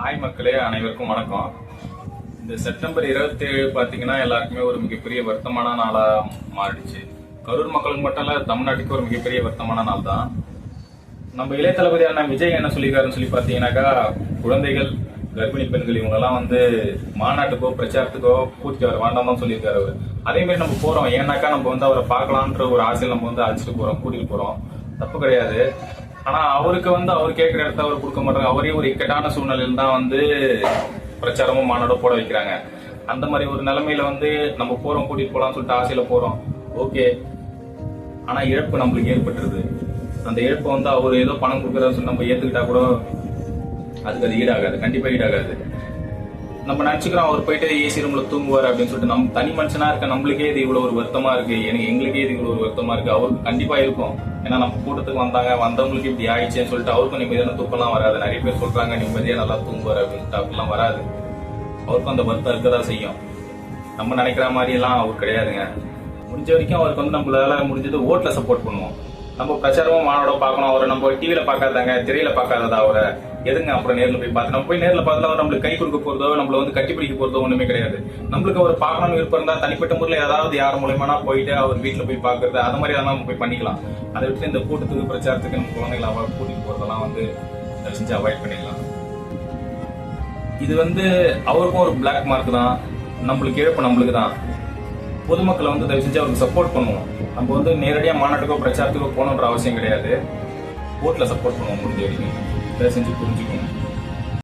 Hi மக்களே அனைவருக்கும் வணக்கம். இந்த செப்டம்பர் இருபத்தி ஏழு பார்த்தீங்கன்னா எல்லாருக்குமே ஒரு மிகப்பெரிய வருத்தமான நாளாக மாறிடுச்சு. கரூர் மக்களுக்கு மட்டும் இல்லை தமிழ்நாட்டுக்கு ஒரு மிகப்பெரிய வருத்தமான நாள் தான். நம்ம இளைய தளபதியான விஜய் என்ன சொல்லியிருக்காருன்னு சொல்லி பார்த்தீங்கன்னாக்கா குழந்தைகள் கர்ப்பிணி பெண்கள் இவங்கெல்லாம் வந்து மாநாட்டுக்கோ பிரச்சாரத்துக்கோ கூட்டிட்டு வர வேண்டாம் தான் சொல்லியிருக்காரு அவர். அதே மாதிரி நம்ம போகிறோம் ஏன்னாக்கா நம்ம வந்து அவரை பார்க்கலான்ற ஒரு ஆசையில் நம்ம வந்து அழைச்சிட்டு போகிறோம் கூட்டிகிட்டு போகிறோம் தப்பு கிடையாது. ஆனா அவருக்கு வந்து அவர் கேட்கிற இடத்த அவர் கொடுக்க மாட்டாங்க அவரே ஒரு இக்கட்டான சூழ்நிலையில் தான் வந்து பிரச்சாரமும் மாநாடோ போட வைக்கிறாங்க. அந்த மாதிரி ஒரு நிலைமையில வந்து நம்ம போறோம் கூட்டிட்டு போலாம்னு சொல்லிட்டு ஆசையில போறோம். ஓகே. ஆனா இழப்பு நம்மளுக்கு ஏற்பட்டுருது. அந்த இழப்பை வந்து அவர் ஏதோ பணம் கொடுக்குறாரு சொல்லி நம்ம ஏத்துக்கிட்டா கூட அதுக்கு அது ஈடாகாது. கண்டிப்பா ஈடாகாது. நம்ம நினைச்சுக்கிறோம் அவர் போயிட்டு ஏசி ரூம்ல தூங்குவார் அப்படின்னு சொல்லிட்டு நம்ம தனி மனுஷனா இருக்க நம்மளுக்கே இது இவ்வளவு ஒரு வருத்தமா இருக்கு. எனக்கு எங்களுக்கே இது இவ்வளவு ஒரு வருத்தமா இருக்கு. அவருக்கு கண்டிப்பா இருக்கும். ஏன்னா நம்ம கூட்டத்துக்கு வந்தாங்க. வந்தவங்களுக்கு இப்படி ஆயிடுச்சுன்னு சொல்லிட்டு அவருக்கும் நிம்மதியான தூக்கம்லாம் வராது. நிறைய பேர் சொல்றாங்க நிம்மதியா நல்லா தூங்குவார் அப்படின்னு அப்படிலாம் வராது. அவருக்கும் அந்த வருத்தம் இருக்கதான் செய்யும். நம்ம நினைக்கிற மாதிரி எல்லாம் அவர் கிடையாதுங்க. முடிஞ்ச வரைக்கும் அவருக்கு வந்து நம்மளால முடிஞ்சது ஓட்ல சப்போர்ட் பண்ணுவோம். நம்ம பிரச்சாரமும் மானோட பார்க்கணும். அவரை நம்ம டிவியில பார்க்காதாங்க திரையில பார்க்காததா அவரை. எதுங்க அப்புறம் நேர்ல போய் பார்த்து. நம்ம போய் நேர்ல பார்த்தா அவர் நம்மளுக்கு கை கொடுக்க போறதோ நம்மள வந்து கட்டி பிடிக்க போறதோ ஒண்ணுமே கிடையாது. நம்மளுக்கு அவர் பார்க்கணும்னு விருப்பம் இருந்தா தனிப்பட்ட முறையில் ஏதாவது யார் மூலியமானா போயிட்டு அவர் வீட்டுல போய் பார்க்கறது அது மாதிரி நம்ம போய் பண்ணிக்கலாம். அதை விட்டு இந்த கூட்டத்துக்கு பிரச்சாரத்துக்கு நம்ம குழந்தைகளை அவாய்ட் கூட்டிட்டு போறதெல்லாம் வந்து தயவு செஞ்சு அவாய்ட் பண்ணிடலாம். இது வந்து அவருக்கும் ஒரு பிளாக் மார்க் தான். நம்மளுக்கு இழப்பு நம்மளுக்கு தான். பொதுமக்களை வந்து தயவு செஞ்சு அவருக்கு சப்போர்ட் பண்ணுவோம். நம்ம வந்து நேரடியாக மாநாட்டுக்கோ பிரச்சாரத்துக்கோ போகணுன்ற அவசியம் கிடையாது. ஓட்டில் சப்போர்ட் பண்ணுவோம் முடிஞ்ச வரைக்கும். தயவு செஞ்சு புரிஞ்சுக்கோங்க